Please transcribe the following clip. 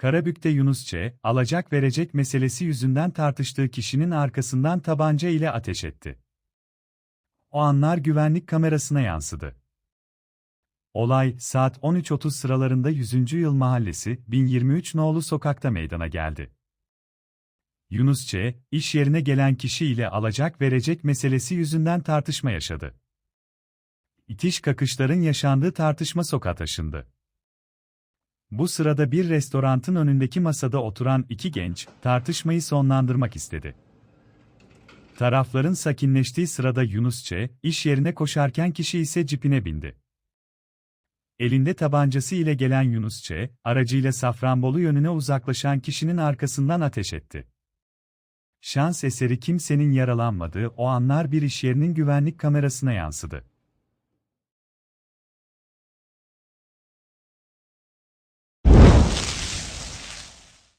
Karabük'te Yunus alacak verecek meselesi yüzünden tartıştığı kişinin arkasından tabanca ile ateş etti. O anlar güvenlik kamerasına yansıdı. Olay, saat 13.30 sıralarında 100. Yıl Mahallesi, 1023 No'lu sokakta meydana geldi. Yunus Ç. iş yerine gelen kişi ile alacak verecek meselesi yüzünden tartışma yaşadı. İtiş kakışların yaşandığı tartışma sokağa taşındı. Bu sırada bir restorantın önündeki masada oturan iki genç, tartışmayı sonlandırmak istedi. Tarafların sakinleştiği sırada Yunus Ç. iş yerine koşarken kişi ise cipine bindi. Elinde tabancası ile gelen Yunus Ç. aracıyla Safranbolu yönüne uzaklaşan kişinin arkasından ateş etti. Şans eseri kimsenin yaralanmadığı o anlar bir iş yerinin güvenlik kamerasına yansıdı.